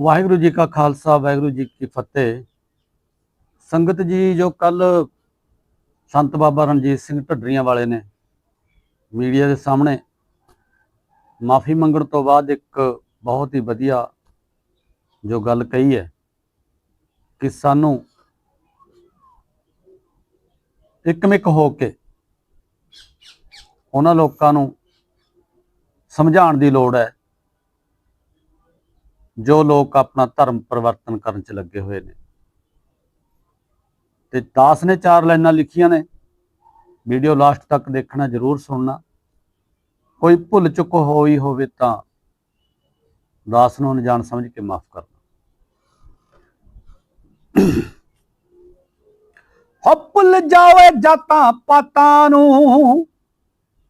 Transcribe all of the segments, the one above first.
ਵਾਹਿਗੁਰੂ ਜੀ ਕਾ ਖਾਲਸਾ, ਵਾਹਿਗੁਰੂ ਜੀ ਕੀ ਫਤਿਹ। ਸੰਗਤ ਜੀ, ਜੋ ਕੱਲ ਸੰਤ ਬਾਬਾ ਰਣਜੀਤ ਸਿੰਘ ਢੱਡਰੀਆਂ ਵਾਲੇ ਨੇ ਮੀਡੀਆ ਦੇ ਸਾਹਮਣੇ ਮਾਫੀ ਮੰਗਣ ਤੋਂ ਬਾਅਦ ਇੱਕ ਬਹੁਤ ਹੀ ਵਧੀਆ ਜੋ ਗੱਲ ਕਹੀ ਹੈ ਕਿ ਸਾਨੂੰ ਇੱਕਮਿਕ ਹੋ ਕੇ ਉਹਨਾਂ ਲੋਕਾਂ ਨੂੰ ਸਮਝਾਉਣ ਦੀ ਲੋੜ ਹੈ। ਜੋ ਲੋਕ ਆਪਣਾ ਧਰਮ ਪਰਿਵਰਤਨ ਕਰਨ 'ਚ ਲੱਗੇ ਹੋਏ ਨੇ। ਤੇ ਦਾਸ ਨੇ ਚਾਰ ਲਾਈਨਾਂ ਲਿਖੀਆਂ ਨੇ। ਵੀਡੀਓ ਲਾਸਟ ਤੱਕ ਦੇਖਣਾ, ਜਰੂਰ ਸੁਣਨਾ। ਕੋਈ ਭੁੱਲ ਚੁੱਕ ਹੋਈ ਹੋਵੇ ਤਾਂ ਦਾਸ ਨੂੰ ਅਣਜਾਣ ਸਮਝ ਕੇ ਮਾਫ ਕਰਨਾ। ਹੋ ਭੁੱਲ ਜਾਵੇ ਜਾਤਾਂ ਪਾਤਾਂ ਨੂੰ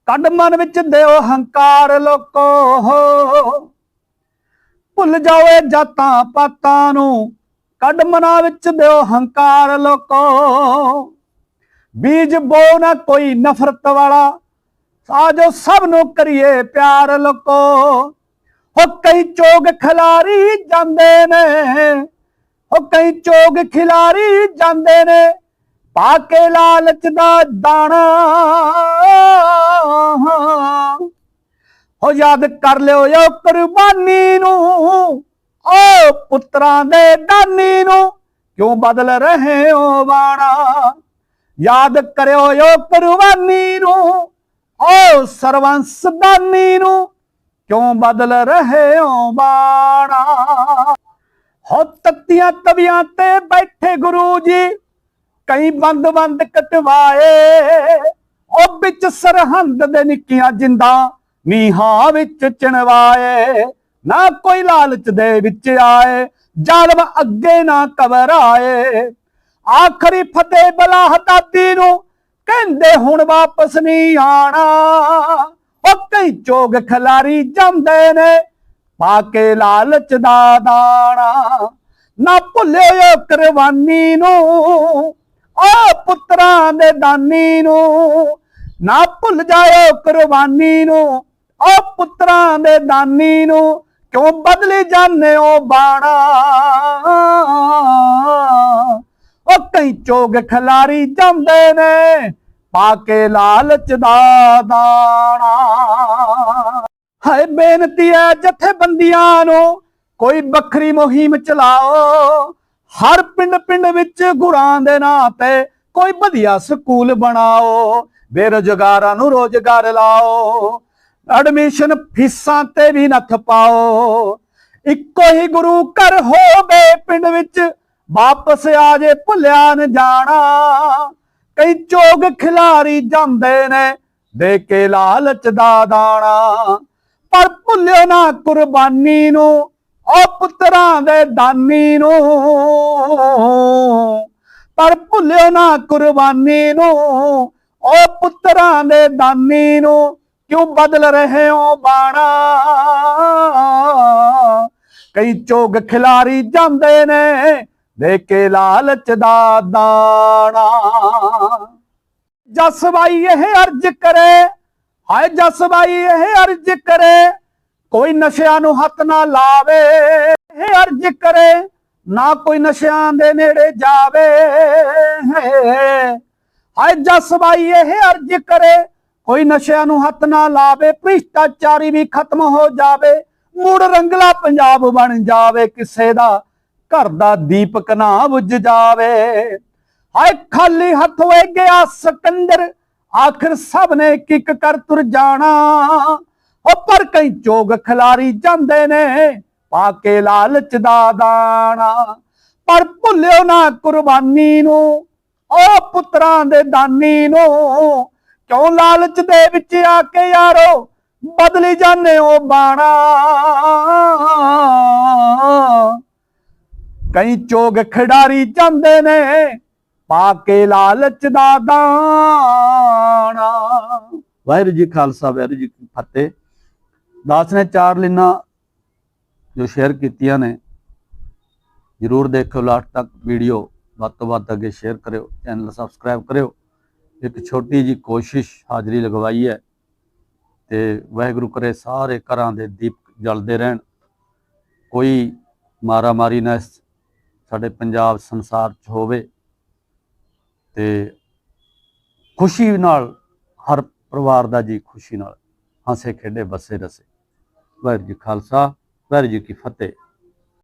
ਕੱਢ ਮਨ ਵਿੱਚ ਦਿਓ ਹੰਕਾਰ ਲੋਕੋ। ਭੁੱਲ ਜਾਵੇ ਜਾਤਾਂ ਪਾਤਾਂ ਨੂੰ। ਕੱਢ ਮਨਾ ਵਿੱਚ ਦਿਓ ਹੰਕਾਰ ਲੋਕੋ। ਬੀਜ ਬੋ ਨਾ ਕੋਈ ਨਫ਼ਰਤ ਵਾਲਾ। ਸਾਜੋ ਸਭ ਨੂੰ ਕਰੀਏ ਪਿਆਰ ਲੋਕੋ। ਹੋ ਕਈ ਚੋਗ ਖਿਲਾਰੀ ਜਾਂਦੇ ਨੇ। ਹੋ ਕਈ ਚੋਗ ਖਿਲਾਰੀ ਜਾਂਦੇ ਨੇ। ਪਾ ਕੇ ਲਾਲਚ ਦਾ ਦਾਣਾ। ਹੋ ਯਾਦ ਕਰ ਲਿਓ ਯੋ ਕੁਰਬਾਨੀ ਨੂੰ, ਓ ਪੁੱਤਰਾਂ ਦੇ ਦਾਨੀ ਨੂੰ। ਕਿਉਂ ਬਦਲ ਰਹੇ ਹੋ ਬਾਣਾ ਯਾਦ ਕਰਿਓ ਯੋ ਕੁਰਬਾਨੀ ਨੂੰ, ਓ ਸਰਵੰਸ ਦਾਨੀ ਨੂੰ। ਕਿਉਂ ਬਦਲ ਰਹੇ ਹੋ ਬਾਣਾ ਹੋ ਤੱਤੀਆਂ ਤਵੀਆਂ ਤੇ ਬੈਠੇ ਗੁਰੂ ਜੀ, ਕਈ ਬੰਦ ਬੰਦ ਕਟਵਾਏ। ਉਹ ਵਿੱਚ ਸਰਹੰਦ ਦੇ ਨਿੱਕੀਆਂ ਜਿੰਦਾਂ ਨੀਹਾਂ ਵਿੱਚ ਚਣਵਾਏ, ਨਾ ਕੋਈ ਲਾਲਚ ਦੇ ਵਿੱਚ ਆਏ, ਜ਼ਾਲਮ ਅੱਗੇ ਨਾ ਘਬਰਾਏ। ਆਖਰੀ ਫਤਿਹ ਬਲਾ ਦਾਦੀ ਨੂੰ ਕਹਿੰਦੇ ਹੁਣ ਵਾਪਸ ਨਹੀਂ ਆਣਾ ਉਹ ਕਈ ਚੋਗ ਖਿਲਾਰੀ ਜਾਂਦੇ ਨੇ, ਪਾ ਕੇ ਲਾਲਚ ਦਾ ਦਾਣਾ। ਨਾ ਭੁੱਲਿਓ ਕੁਰਬਾਨੀ ਨੂੰ, ਓ ਪੁੱਤਰਾਂ ਦੇ ਦਾਨੀ ਨੂੰ। ਨਾ ਭੁੱਲ ਜਾਇਓ ਕੁਰਬਾਨੀ ਨੂੰ ਓ ਪੁੱਤਰਾਂ ਦੇ ਦਾਨੀ ਨੂੰ ਕਿਉਂ ਬਦਲੀ ਜਾਂਦੇ ਹੋ ਬਾਣਾ? ਓ ਕਈ ਚੋਗ ਖਿਲਾਰੀ ਜਾਂਦੇ ਨੇ, ਪਾ ਕੇ ਲਾਲਚ ਦਾ ਦਾਣਾ। ਹਾਏ, ਬੇਨਤੀ ਹੈ ਜਥੇਬੰਦੀਆਂ ਨੂੰ, ਕੋਈ ਵੱਖਰੀ ਮੁਹਿੰਮ ਚਲਾਓ। ਹਰ ਪਿੰਡ ਪਿੰਡ ਵਿੱਚ ਗੁਰਾਂ ਦੇ ਨਾਂ ਤੇ ਕੋਈ ਵਧੀਆ ਸਕੂਲ ਬਣਾਓ। ਬੇਰੁਜ਼ਗਾਰਾਂ ਨੂੰ ਰੋਜ਼ਗਾਰ ਲਾਓ। ਐਡਮਿਸ਼ਨ ਫੀਸਾਂ ਤੇ ਵੀ ਨੱਥ ਪਾਓ। ਇੱਕੋ ਹੀ ਗੁਰੂ ਘਰ ਹੋਵੇ ਪਿੰਡ ਵਿੱਚ, ਵਾਪਸ ਆ ਜੇ ਭੁੱਲਿਆ ਨ ਜਾਣਾ। ਕਈ ਚੋਗ ਖਿਲਾਰੀ ਜਾਂਦੇ ਨੇ, ਦੇ ਕੇ ਲਾਲਚ ਦਾ ਦਾਣਾ। ਪਰ ਭੁੱਲਿਓ ਨਾ ਕੁਰਬਾਨੀ ਨੂੰ, ਉਹ ਪੁੱਤਰਾਂ ਦੇ ਦਾਨੀ ਨੂੰ। ਪਰ ਭੁੱਲਿਓ ਨਾ ਕੁਰਬਾਨੀ ਨੂੰ, ਉਹ ਪੁੱਤਰਾਂ ਦੇ ਦਾਨੀ ਨੂੰ। ਕਿਉਂ ਬਦਲ ਰਹੇ ਹੋ ਬਾਣਾ? ਕਈ ਚੋਗ ਖਿਲਾਰੀ ਜਾਂਦੇ ਨੇ, ਦੇ ਕੇ ਲਾਲਚ ਦਾ ਦਾਣਾ। ਜਸ ਬਾਈ ਇਹ ਅਰਜ ਕਰੇ, ਹਾਏ ਜਸ ਬਾਈ ਇਹ ਅਰਜ ਕਰੇ, ਕੋਈ ਨਸ਼ਿਆਂ ਨੂੰ ਹੱਥ ਨਾ ਲਾਵੇ। ਇਹ ਅਰਜ ਕਰੇ, ਨਾ ਕੋਈ ਨਸ਼ਿਆਂ ਦੇ ਨੇੜੇ ਜਾਵੇ। ਹਾਏ ਜਸ ਬਾਈ ਇਹ ਅਰਜ ਕਰੇ ਕੋਈ ਨਸ਼ਿਆਂ ਨੂੰ ਹੱਥ ਨਾ ਲਾਵੇ, ਭ੍ਰਿਸ਼ਟਾਚਾਰੀ ਵੀ ਖਤਮ ਹੋ ਜਾਵੇ, ਮੁੜ ਰੰਗਲਾ ਪੰਜਾਬ ਬਣ ਜਾਵੇ, ਕਿਸੇ ਦਾ ਘਰ ਦਾ ਦੀਪਕ ਨਾ ਬੁੱਝ ਜਾਵੇ। ਹਾਏ ਖਾਲੀ ਹੱਥ ਹੋਏ ਗਿਆ ਸਕੰਦਰ, ਆਖਰ ਸਭ ਨੇ ਕਿਕ ਕਰ ਤੁਰ ਜਾਣਾ। ਉਹ ਪਰ ਕਈ ਚੋਗ ਖਿਲਾਰੀ ਜਾਂਦੇ ਨੇ, ਪਾ ਕੇ ਲਾਲਚ ਦਾ ਦਾਣਾ। ਪਰ ਭੁੱਲਿਓ ਨਾ ਕੁਰਬਾਨੀ ਨੂੰ, ਉਹ ਪੁੱਤਰਾਂ ਦੇ ਦਾਨੀ ਨੂੰ ਕਿਉਂ ਲਾਲਚ ਦੇ ਵਿੱਚ ਆ ਕੇ ਯਾਰੋ? ਬਦਲੀ ਜਾਂਦੇ ਹੋ ਬਾਣਾ। ਕਈ ਚੋਗ ਖਿਡਾਰੀ ਜਾਂਦੇ ਨੇ, ਪਾ ਕੇ ਲਾਲਚ ਦਾ ਦਾਣਾ। ਵਾਹਿਗੁਰੂ ਜੀ ਖਾਲਸਾ, ਵਾਹਿਗੁਰੂ ਜੀ ਫਤਿਹ। ਦਾਸ ਨੇ ਚਾਰ ਲਿਨਾ ਜੋ ਸ਼ੇਅਰ ਕੀਤੀਆਂ ਨੇ, ਜਰੂਰ ਦੇਖੋ ਲਾਸਟ ਤੱਕ ਵੀਡੀਓ ਵੱਧ ਤੋਂ ਵੱਧ ਅੱਗੇ ਸ਼ੇਅਰ ਕਰਿਓ, ਚੈਨਲ ਸਬਸਕ੍ਰਾਈਬ ਕਰਿਓ। ਇੱਕ ਛੋਟੀ ਜੀ ਕੋਸ਼ਿਸ਼ ਹਾਜ਼ਰੀ ਲਗਵਾਈ ਹੈ ਤੇ ਵਾਹਿਗੁਰੂ ਕਰੇ ਸਾਰੇ ਘਰਾਂ ਦੇ ਦੀਪ ਜਲਦੇ ਰਹਿਣ। ਕੋਈ ਮਾਰਾ ਮਾਰੀ ਨਾ ਸਾਡੇ ਪੰਜਾਬ ਸੰਸਾਰ 'ਚ ਹੋਵੇ ਤੇ ਖੁਸ਼ੀ ਨਾਲ, ਹਰ ਪਰਿਵਾਰ ਦਾ ਜੀ ਖੁਸ਼ੀ ਨਾਲ ਹੱਸੇ ਖੇਡੇ, ਬਸੇ ਰਸੇ। ਵਾਹਿਗੁਰੂ ਜੀ ਖਾਲਸਾ, ਵਾਹਿਗੁਰੂ ਜੀ ਕੀ ਫਤਿਹ।